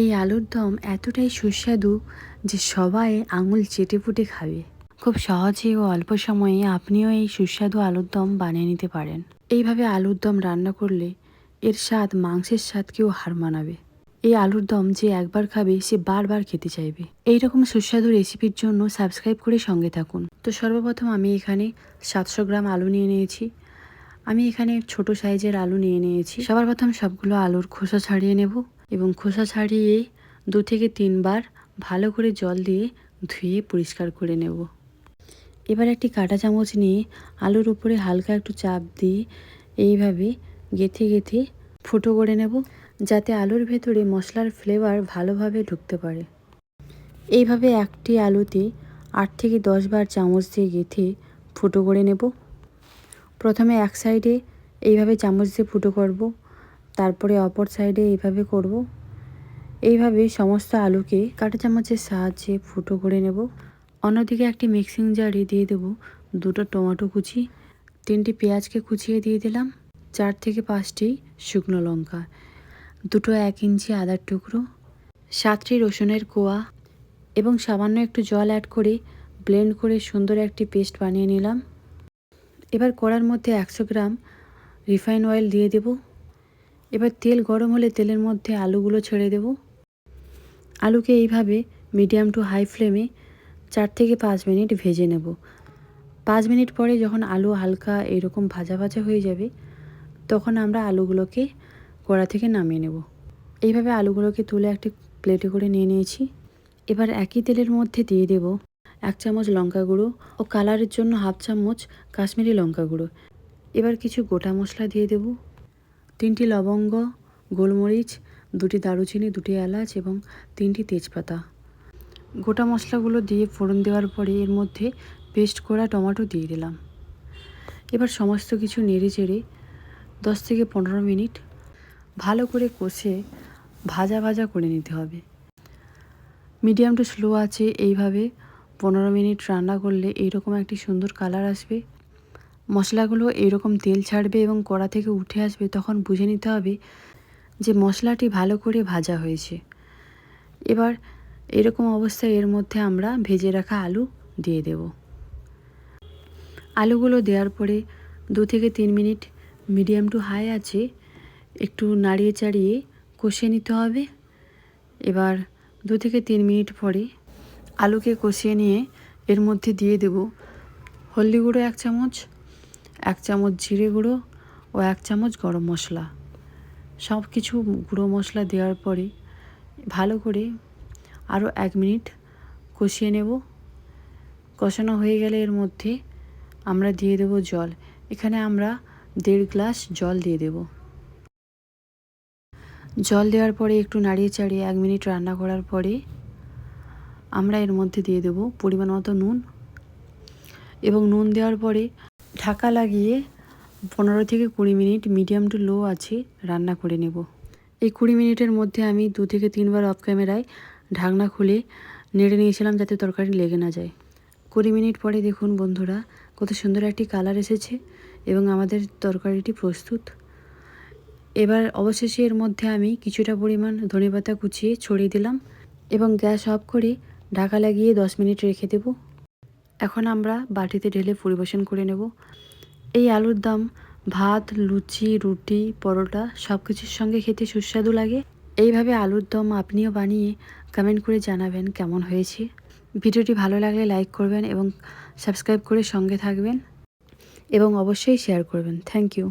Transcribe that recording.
এই আলুর দম এতটাই সুস্বাদু যে সবাই আঙুল চেটে পুটে খাবে। খুব সহজে ও অল্প সময়ে আপনিও এই সুস্বাদু আলুর দম বানিয়ে নিতে পারেন। এইভাবে আলুর দম রান্না করলে এর স্বাদ, মাংসের স্বাদকেও হার মানাবে। এই আলুর দম যে একবার খাবে, সে বারবার খেতে চাইবে। এই রকম সুস্বাদু রেসিপির জন্য সাবস্ক্রাইব করে সঙ্গে থাকুন। তো সর্বপ্রথম আমি এখানে সাতশো গ্রাম আলু নিয়ে নিয়েছি। আমি এখানে ছোট সাইজের আলু নিয়ে নিয়েছি। সবার প্রথম সবগুলো আলুর খোসা ছাড়িয়ে নেব। এবং খোসা ছাড়িয়ে দু থেকে তিনবার ভালো করে জল দিয়ে ধুয়ে পরিষ্কার করে নেব। এবার একটি কাঁটা চামচ নিয়ে আলুর উপরে হালকা একটু চাপ দিয়ে এইভাবে গেথে গেথে ফুটো করে নেব, যাতে আলুর ভেতরে মশলার ফ্লেভার ভালোভাবে ঢুকতে পারে। এইভাবে একটি আলুতে আট থেকে দশ বার চামচ দিয়ে গেথে ফুটো করে নেব। প্রথমে এক সাইডে এইভাবে চামচ দিয়ে ফুটো করব। তারপরে অপর সাইডে এইভাবে করব। এইভাবে সমস্ত আলুকে কাঁটা চামচের সাহায্যে ফুটো করে নেব। অন্যদিকে একটি মিক্সিং জারে দিয়ে দেব দুটো টমেটো কুচি, তিনটি পেঁয়াজকে কুচিয়ে দিয়ে দিলাম, চার থেকে পাঁচটি শুকনো লঙ্কা, দুটো এক ইঞ্চি আদার টুকরো, সাতটি রসুনের কোয়া এবং সামান্য একটু জল অ্যাড করে ব্লেন্ড করে সুন্দর একটি পেস্ট বানিয়ে নিলাম। এবার কড়ার মধ্যে একশো গ্রাম রিফাইন অয়েল দিয়ে দেব। এবার তেল গরম হলে তেলের মধ্যে আলুগুলো ছেড়ে দেব। আলুকে এইভাবে মিডিয়াম টু হাই ফ্লেমে চার থেকে পাঁচ মিনিট ভেজে নেব। পাঁচ মিনিট পরে যখন আলু হালকা এরকম ভাজা ভাজা হয়ে যাবে, তখন আমরা আলুগুলোকে কড়া থেকে নামিয়ে নেব। এইভাবে আলুগুলোকে তুলে একটি প্লেটে করে নিয়ে নিয়েছি। এবার একই তেলের মধ্যে দিয়ে দেব এক চামচ লঙ্কা গুঁড়ো ও কালারের জন্য হাফ চামচ কাশ্মীরি লঙ্কা গুঁড়ো। এবার কিছু গোটা মশলা দিয়ে দেব। তিনটি লবঙ্গ, গোলমরিচ, দুটি দারুচিনি, দুটি এলাচ এবং তিনটি তেজপাতা। গোটা মশলাগুলো দিয়ে ফোড়ন দেওয়ার পরে এর মধ্যে পেস্ট করা টমেটো দিয়ে দিলাম। এবার সমস্ত কিছু নেড়ে চেড়ে দশ থেকে পনেরো মিনিট ভালো করে কষে ভাজা ভাজা করে নিতে হবে। মিডিয়াম টু স্লো আছে, এইভাবে পনেরো মিনিট রান্না করলে এইরকম একটি সুন্দর কালার আসবে। মশলাগুলো এইরকম তেল ছাড়বে এবং কড়া থেকে উঠে আসবে তখন বুঝে নিতে হবে যে মশলাটি ভালো করে ভাজা হয়েছে। এবার এরকম অবস্থায় এর মধ্যে আমরা ভেজে রাখা আলু দিয়ে দেব। আলুগুলো দেওয়ার পরে দু থেকে তিন মিনিট মিডিয়াম টু হাই আছে, একটু নাড়িয়ে চাড়িয়ে কষিয়ে নিতে হবে। এবার দু থেকে তিন মিনিট পরে আলুকে কষিয়ে নিয়ে এর মধ্যে দিয়ে দেব হলদি গুঁড়ো এক চামচ এক চামচ জিরে গুঁড়ো ও এক চামচ গরম মশলা। সব কিছু গুঁড়ো মশলা দেওয়ার পরে ভালো করে আরও এক মিনিট কষিয়ে নেব। কষানো হয়ে গেলে এর মধ্যে আমরা দিয়ে দেব জল। এখানে আমরা দেড় গ্লাস জল দিয়ে দেব। জল দেওয়ার পরে একটু নাড়িয়ে চাড়িয়ে এক মিনিট রান্না করার পরে আমরা এর মধ্যে দিয়ে দেব পরিমাণ মতো নুন। এবং নুন দেওয়ার পরে ঢাকা লাগিয়ে পনেরো থেকে কুড়ি মিনিট মিডিয়াম টু লো আছে রান্না করে নেব। এই কুড়ি মিনিটের মধ্যে আমি দু থেকে তিনবার অফ ক্যামেরায় ঢাকনা খুলে নেড়ে নিয়েছিলাম যাতে তরকারি লেগে না যায়। কুড়ি মিনিট পরে দেখুন বন্ধুরা, কত সুন্দর একটি কালার এসেছে এবং আমাদের তরকারিটি প্রস্তুত। এবার অবশেষে এর মধ্যে আমি কিছুটা পরিমাণ ধনেপাতা কুচিয়ে ছড়িয়ে দিলাম এবং গ্যাস অফ করে ঢাকা লাগিয়ে দশ মিনিট রেখে দেব। এখন আমরা বাটিতে ঢেলে পরিবেশন করে নেব। এই আলুর দম, ভাত, লুচি, রুটি, পরোটা সব কিছুর সঙ্গে খেতে সুস্বাদু লাগে। এইভাবে আলুর দম আপনিও বানিয়ে কমেন্ট করে জানাবেন কেমন হয়েছে। ভিডিওটি ভালো লাগলে লাইক করবেন এবং সাবস্ক্রাইব করে সঙ্গে থাকবেন এবং অবশ্যই শেয়ার করবেন। Thank you